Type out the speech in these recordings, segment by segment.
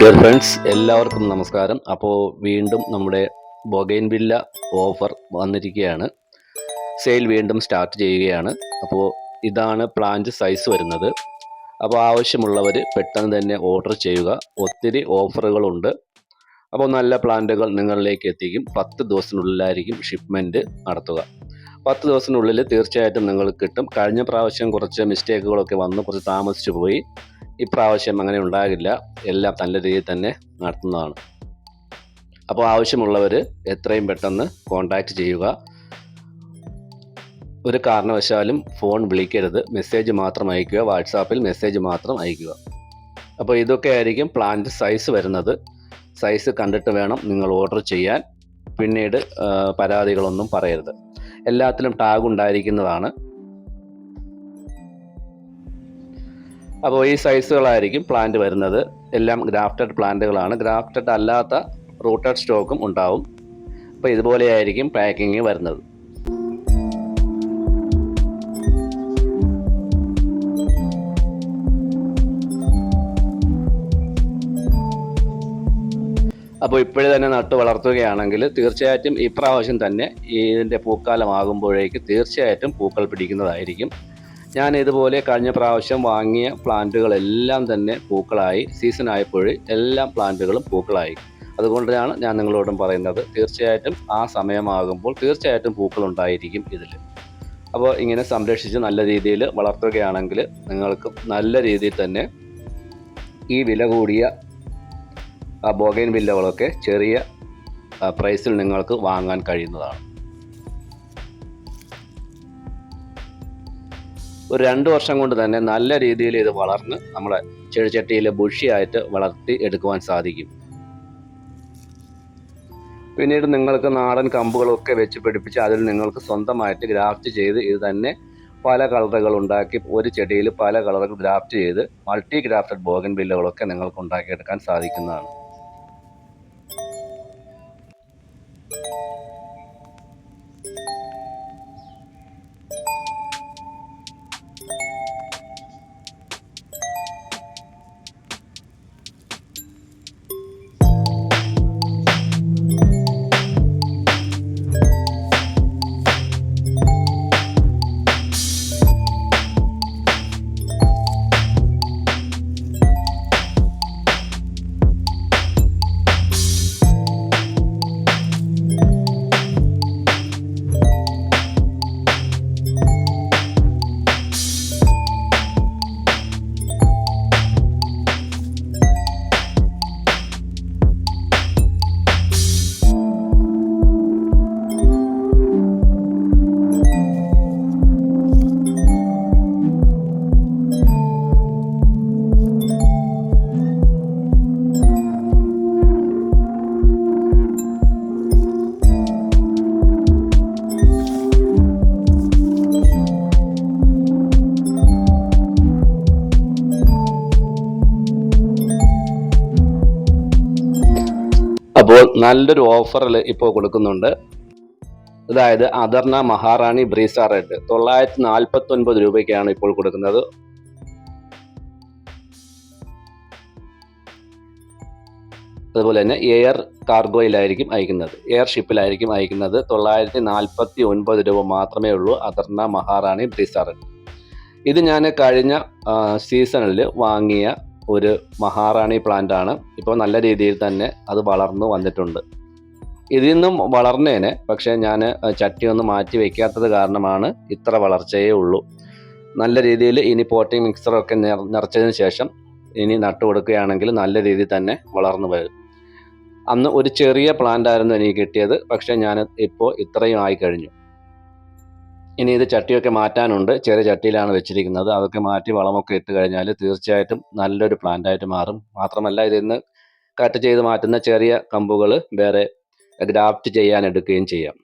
Dear friends എല്ലാവർക്കും നമസ്കാരം. അപ്പോൾ വീണ്ടും നമ്മുടെ ബൊഗൈൻ വില്ല ഓഫർ വന്നിരിക്കുകയാണ്. സെയിൽ വീണ്ടും സ്റ്റാർട്ട് ചെയ്യുകയാണ്. അപ്പോൾ ഇതാണ് പ്ലാന്റ് സൈസ് വരുന്നത്. അപ്പോൾ ആവശ്യമുള്ളവർ പെട്ടെന്ന് തന്നെ ഓർഡർ ചെയ്യുക. ഒത്തിരി ഓഫറുകളുണ്ട് അപ്പോൾ നല്ല പ്ലാന്റുകൾ നിങ്ങളിലേക്ക് എത്തിക്കും. പത്ത് ദിവസത്തിനുള്ളിലായിരിക്കും ഷിപ്മെന്റ് നടത്തുക. പത്ത് ദിവസത്തിനുള്ളിൽ തീർച്ചയായിട്ടും നിങ്ങൾക്ക് കിട്ടും. കഴിഞ്ഞ പ്രാവശ്യം കുറച്ച് മിസ്റ്റേക്കുകളൊക്കെ വന്ന് കുറച്ച് താമസിച്ചു പോയി. ഇപ്രാവശ്യം അങ്ങനെ ഉണ്ടാകില്ല. എല്ലാം നല്ല രീതിയിൽ തന്നെ നടത്തുന്നതാണ്. അപ്പോൾ ആവശ്യമുള്ളവർ എത്രയും പെട്ടെന്ന് കോൺടാക്റ്റ് ചെയ്യുക. ഒരു കാരണവശാലും ഫോൺ വിളിക്കരുത്. മെസ്സേജ് മാത്രം അയയ്ക്കുക വാട്സാപ്പിൽ മെസ്സേജ് മാത്രം അയയ്ക്കുക അപ്പോൾ ഇതൊക്കെ ആയിരിക്കും പ്ലാന്റ് സൈസ് വരുന്നത്. സൈസ് കണ്ടിട്ട് വേണം നിങ്ങൾ ഓർഡർ ചെയ്യാൻ. പിന്നീട് പരാതികളൊന്നും പറയരുത്. എല്ലാത്തിലും ടാഗ് ഉണ്ടായിരിക്കുന്നതാണ്. അപ്പോൾ ഈ സൈസുകളായിരിക്കും പ്ലാന്റ് വരുന്നത്. എല്ലാം ഗ്രാഫ്റ്റഡ് പ്ലാന്റുകളാണ് ഗ്രാഫ്റ്റഡ് അല്ലാത്ത റൂട്ടഡ് സ്റ്റോക്കും ഉണ്ടാവും. അപ്പോൾ ഇതുപോലെയായിരിക്കും പാക്കിങ് വരുന്നത്. അപ്പോൾ ഇപ്പോഴേ തന്നെ നട്ട് വളർത്തുകയാണെങ്കിൽ തീർച്ചയായിട്ടും ഇപ്രാവശ്യം തന്നെ ഇതിന്റെ പൂക്കാലമാകുമ്പോഴേക്ക് തീർച്ചയായിട്ടും പൂക്കൾ പിടിക്കുന്നതായിരിക്കും. ഞാൻ ഇതുപോലെ കഴിഞ്ഞ പ്രാവശ്യം വാങ്ങിയ പ്ലാന്റുകളെല്ലാം തന്നെ പൂക്കളായി. സീസൺ ആയപ്പോൾ എല്ലാ പ്ലാന്റുകളും പൂക്കളായി. അതുകൊണ്ടാണ് ഞാൻ നിങ്ങളോടും പറയുന്നത്. തീർച്ചയായിട്ടും ആ സമയമാകുമ്പോൾ തീർച്ചയായിട്ടും പൂക്കൾ ഉണ്ടായിരിക്കും ഇതിൽ അപ്പോൾ ഇങ്ങനെ സംരക്ഷിച്ച് നല്ല രീതിയിൽ വളർത്തുകയാണെങ്കിൽ നിങ്ങൾക്ക് നല്ല രീതിയിൽ തന്നെ ഈ വില കൂടിയ ബോഗൈൻ വില്ലകളൊക്കെ ചെറിയ പ്രൈസിൽ നിങ്ങൾക്ക് വാങ്ങാൻ കഴിയുന്നതാണ്. ഒരു രണ്ട് വർഷം കൊണ്ട് തന്നെ നല്ല രീതിയിൽ ഇത് വളർന്ന് നമ്മളെ ചെടിച്ചട്ടിയിൽ ബുഷിയായിട്ട് വളർത്തി എടുക്കുവാൻ സാധിക്കും. പിന്നീട് നിങ്ങൾക്ക് നാടൻ കമ്പുകളൊക്കെ വെച്ച് പിടിപ്പിച്ച് അതിൽ നിങ്ങൾക്ക് സ്വന്തമായിട്ട് ഗ്രാഫ്റ്റ് ചെയ്ത് ഇത് തന്നെ പല കളറുകൾ ഉണ്ടാക്കി ഒരു ചെടിയിൽ പല കളറുകൾ ഗ്രാഫ്റ്റ് ചെയ്ത് മൾട്ടി ഗ്രാഫ്റ്റഡ് ബോഗൻ ബില്ലുകളൊക്കെ നിങ്ങൾക്ക് ഉണ്ടാക്കിയെടുക്കാൻ സാധിക്കുന്നതാണ്. അപ്പോൾ നല്ലൊരു ഓഫറിൽ ഇപ്പോൾ കൊടുക്കുന്നുണ്ട്. അതായത് അദർണ മഹാറാണി ബ്രീസ റെഡ്. തൊള്ളായിരത്തി നാൽപ്പത്തി ഒൻപത് രൂപയ്ക്കാണ് ഇപ്പോൾ കൊടുക്കുന്നത്. അതുപോലെ തന്നെ എയർ കാർഗോയിലായിരിക്കും അയക്കുന്നത്. എയർ ഷിപ്പിലായിരിക്കും അയക്കുന്നത്. തൊള്ളായിരത്തി നാൽപ്പത്തി ഒൻപത് രൂപ മാത്രമേ ഉള്ളൂ അദർണ മഹാറാണി ബ്രീസ റെഡ്. ഇത് ഞാൻ കഴിഞ്ഞ സീസണിൽ വാങ്ങിയ ഒരു മഹാറാണി പ്ലാന്റ് ആണ്. ഇപ്പോൾ നല്ല രീതിയിൽ തന്നെ അത് വളർന്നു വന്നിട്ടുണ്ട്. ഇതിൽ നിന്നും വളർന്നേനെ പക്ഷേ ഞാൻ ചട്ടി ഒന്ന് മാറ്റി വെക്കാത്തത് കാരണമാണ് ഇത്ര വളർച്ചയേ ഉള്ളൂ. നല്ല രീതിയിൽ ഇനി പോട്ടിംഗ് മിക്സറൊക്കെ നിറച്ചതിന് ശേഷം ഇനി നട്ടു കൊടുക്കുകയാണെങ്കിൽ നല്ല രീതിയിൽ തന്നെ വളർന്നു വരും. അന്ന് ഒരു ചെറിയ പ്ലാന്റ് ആയിരുന്നു എനിക്ക് കിട്ടിയത് പക്ഷേ ഞാൻ ഇപ്പോൾ ഇത്രയും ആയി കഴിഞ്ഞു. ഇനി ഇത് ചട്ടിയൊക്കെ മാറ്റാനുണ്ട്. ചെറിയ ചട്ടിയിലാണ് വെച്ചിരിക്കുന്നത്. അതൊക്കെ മാറ്റി വളമൊക്കെ ഇട്ട് കഴിഞ്ഞാൽ തീർച്ചയായിട്ടും നല്ലൊരു പ്ലാന്റ് ആയിട്ട് മാറും. മാത്രമല്ല ഇതിൽ നിന്ന് കട്ട് ചെയ്ത് മാറ്റുന്ന ചെറിയ കമ്പുകൾ വേറെ ഗ്രാഫ്റ്റ് ചെയ്യാൻ എടുക്കുകയും ചെയ്യാം.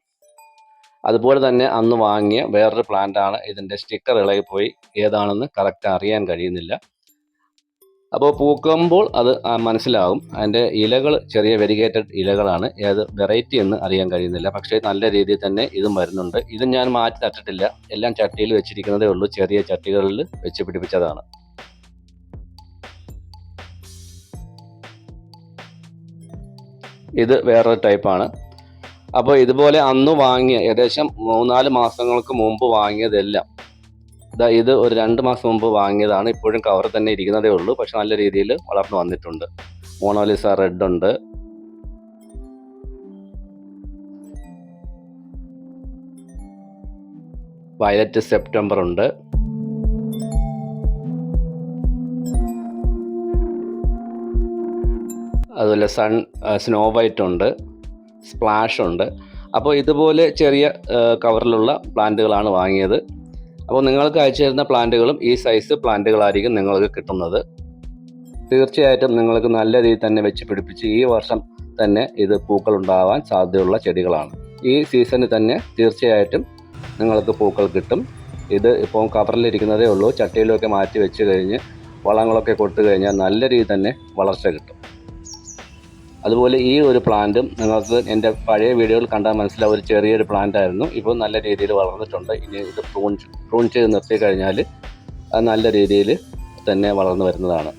അതുപോലെ തന്നെ അന്ന് വാങ്ങിയ വേറൊരു പ്ലാന്റാണ് ഇതിന്റെ സ്റ്റിക്കർ ഇളകിപ്പോയി. ഏതാണെന്ന് കറക്റ്റ് അറിയാൻ കഴിയുന്നില്ല. അപ്പോൾ പൂക്കുമ്പോൾ അത് മനസ്സിലാകും. അതിന്റെ ഇലകൾ ചെറിയ വെരിഗേറ്റഡ് ഇലകളാണ്. ഏത് വെറൈറ്റി എന്ന് അറിയാൻ കഴിയുന്നില്ല. പക്ഷേ നല്ല രീതിയിൽ തന്നെ ഇതും വരുന്നുണ്ട്. ഇത് ഞാൻ മാറ്റി നട്ടിട്ടില്ല എല്ലാം ചട്ടിയിൽ വെച്ചിരിക്കുന്നതേ ഉള്ളൂ. ചെറിയ ചട്ടികളിൽ വെച്ച് പിടിപ്പിച്ചതാണ്. ഇത് വേറൊരു ടൈപ്പാണ്. അപ്പോൾ ഇതുപോലെ അന്ന് വാങ്ങിയ ഏകദേശം മൂന്നാൽ മാസങ്ങൾക്ക് മുമ്പ് വാങ്ങിയതെല്ലാം ഇതാ ഇത് ഒരു രണ്ട് മാസം മുമ്പ് വാങ്ങിയതാണ്. ഇപ്പോഴും കവർ തന്നെ ഇരിക്കുന്നതേ ഉള്ളൂ. പക്ഷെ നല്ല രീതിയിൽ വളർന്നു വന്നിട്ടുണ്ട്. മോണോലിസ റെഡ് ഉണ്ട്. വയലറ്റ് സെപ്റ്റംബർ ഉണ്ട്. അതുപോലെ സൺ സ്നോ വൈറ്റ് ഉണ്ട്. സ്പ്ലാഷ് ഉണ്ട്. അപ്പോൾ ഇതുപോലെ ചെറിയ കവറിലുള്ള പ്ലാന്റുകളാണ് വാങ്ങിയത്. അപ്പോൾ നിങ്ങൾക്ക് അയച്ചു തരുന്ന പ്ലാന്റുകളും ഈ സൈസ് പ്ലാന്റുകളായിരിക്കും നിങ്ങൾക്ക് കിട്ടുന്നത്. തീർച്ചയായിട്ടും നിങ്ങൾക്ക് നല്ല രീതിയിൽ തന്നെ വെച്ച് പിടിപ്പിച്ച് ഈ വർഷം തന്നെ ഇത് പൂക്കൾ ഉണ്ടാവാൻ സാധ്യതയുള്ള ചെടികളാണ്. ഈ സീസണിൽ തന്നെ തീർച്ചയായിട്ടും നിങ്ങൾക്ക് പൂക്കൾ കിട്ടും. ഇത് ഇപ്പോൾ കവറിലിരിക്കുന്നതേ ഉള്ളൂ. ചട്ടിയിലൊക്കെ മാറ്റി വെച്ച് കഴിഞ്ഞ് വളങ്ങളൊക്കെ കൊടുത്തു കഴിഞ്ഞാൽ നല്ല രീതിയിൽ തന്നെ വളർച്ച കിട്ടും. അതുപോലെ ഈ ഒരു പ്ലാന്റും നിങ്ങൾക്ക് എന്റെ പഴയ വീഡിയോയിൽ കണ്ടാൽ മനസ്സിലാവും ഒരു ചെറിയൊരു പ്ലാന്റ് ആയിരുന്നു ഇപ്പോൾ നല്ല രീതിയിൽ വളർന്നിട്ടുണ്ട്. ഇനി ഇത് പ്രൂൺ പ്രൂൺ ചെയ്ത് നിർത്തി കഴിഞ്ഞാൽ അത് നല്ല രീതിയിൽ തന്നെ വളർന്നു വരുന്നതാണ്.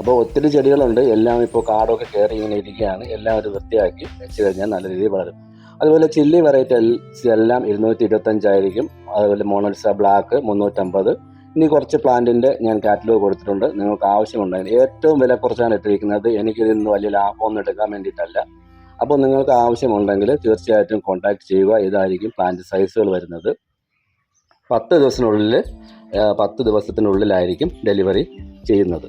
അപ്പോൾ ഒത്തിരി ചെടികളുണ്ട്. എല്ലാം ഇപ്പോൾ കാടൊക്കെ കയറി ഇങ്ങനെ ഇരിക്കുകയാണ്. എല്ലാം ഒരു വൃത്തിയാക്കി വെച്ച് കഴിഞ്ഞാൽ നല്ല രീതിയിൽ വളരും. അതുപോലെ ചില്ലി വെറൈറ്റി എല്ലാം ഇരുന്നൂറ്റി ഇരുപത്തഞ്ചായിരിക്കും അതുപോലെ മോണൽസ ബ്ലാക്ക് മുന്നൂറ്റമ്പത്. ഇനി കുറച്ച് പ്ലാന്റിന്റെ ഞാൻ കാറ്റലോഗ് കൊടുത്തിട്ടുണ്ട്. നിങ്ങൾക്ക് ആവശ്യമുണ്ടെങ്കിൽ ഏറ്റവും വില കുറച്ചാണ് ഇട്ടിരിക്കുന്നത് എനിക്കിതിൽ നിന്ന് വലിയ ലാഭമൊന്നും എടുക്കാൻ വേണ്ടിയിട്ടല്ല. അപ്പോൾ നിങ്ങൾക്ക് ആവശ്യമുണ്ടെങ്കിൽ തീർച്ചയായിട്ടും കോൺടാക്ട് ചെയ്യുക. ഇതായിരിക്കും പ്ലാന്റ് സൈസുകൾ വരുന്നത്. പത്ത് ദിവസത്തിനുള്ളിൽ പത്ത് ദിവസത്തിനുള്ളിലായിരിക്കും ഡെലിവറി ചെയ്യുന്നത്.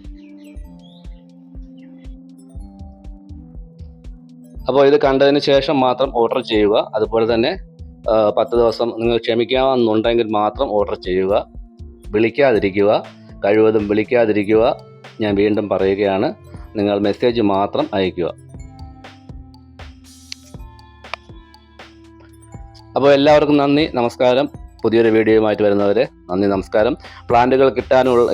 അപ്പോൾ ഇത് കണ്ടതിന് ശേഷം മാത്രം ഓർഡർ ചെയ്യുക. അതുപോലെ തന്നെ പത്ത് ദിവസം നിങ്ങൾ ക്ഷമിക്കാമെന്നുണ്ടെങ്കിൽ മാത്രം ഓർഡർ ചെയ്യുക. വിളിക്കാതിരിക്കുക കഴിവതും വിളിക്കാതിരിക്കുക. ഞാൻ വീണ്ടും പറയുകയാണ് നിങ്ങൾ മെസ്സേജ് മാത്രം അയയ്ക്കുക. അപ്പോൾ എല്ലാവർക്കും നന്ദി നമസ്കാരം. പുതിയൊരു വീഡിയോയുമായിട്ട് വരുന്നവരെ നന്ദി നമസ്കാരം. പ്ലാന്റുകൾ കിട്ടാനുള്ള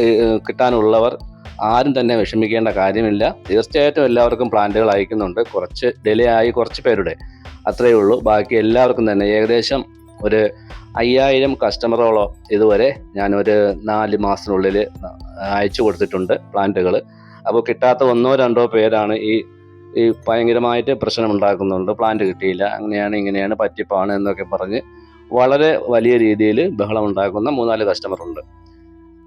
കിട്ടാനുള്ളവർ ആരും തന്നെ വിഷമിക്കേണ്ട കാര്യമില്ല. തീർച്ചയായിട്ടും എല്ലാവർക്കും പ്ലാന്റുകൾ അയക്കുന്നുണ്ട്. കുറച്ച് ഡിലേ ആയി കുറച്ച് പേരുടെ. അത്രയേ ഉള്ളൂ. ബാക്കി എല്ലാവർക്കും തന്നെ ഏകദേശം ഒരു അയ്യായിരം കസ്റ്റമറോളം ഇതുവരെ ഞാനൊരു നാല് മാസത്തിനുള്ളിൽ അയച്ചു കൊടുത്തിട്ടുണ്ട് പ്ലാന്റുകൾ അപ്പോൾ കിട്ടാത്ത ഒന്നോ രണ്ടോ പേരാണ് ഈ ഈ ഭയങ്കരമായിട്ട് പ്രശ്നം ഉണ്ടാക്കുന്നുണ്ട് പ്ലാന്റ് കിട്ടിയില്ല. അങ്ങനെയാണ് ഇങ്ങനെയാണ് പറ്റിപ്പാണ് എന്നൊക്കെ പറഞ്ഞ് വളരെ വലിയ രീതിയിൽ ബഹളം ഉണ്ടാക്കുന്ന മൂന്നാൽ കസ്റ്റമറുണ്ട്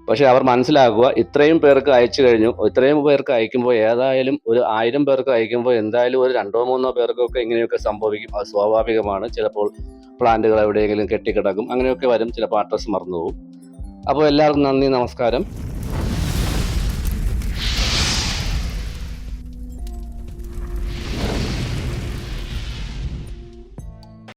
പക്ഷേ അവർ മനസ്സിലാക്കുക ഇത്രയും പേർക്ക് അയച്ചു കഴിഞ്ഞു. ഇത്രയും പേർക്ക് അയക്കുമ്പോൾ ഏതായാലും ഒരു ആയിരം പേർക്ക് അയക്കുമ്പോൾ എന്തായാലും ഒരു രണ്ടോ മൂന്നോ പേർക്കൊക്കെ ഇങ്ങനെയൊക്കെ സംഭവിക്കും. അത് സ്വാഭാവികമാണ്. ചിലപ്പോൾ പ്ലാന്റുകൾ എവിടെയെങ്കിലും കെട്ടിക്കിടക്കും. അങ്ങനെയൊക്കെ വരും. ചിലപ്പോൾ അഡ്രസ്സ് മറന്നു പോകും അപ്പോൾ എല്ലാവർക്കും നന്ദി നമസ്കാരം.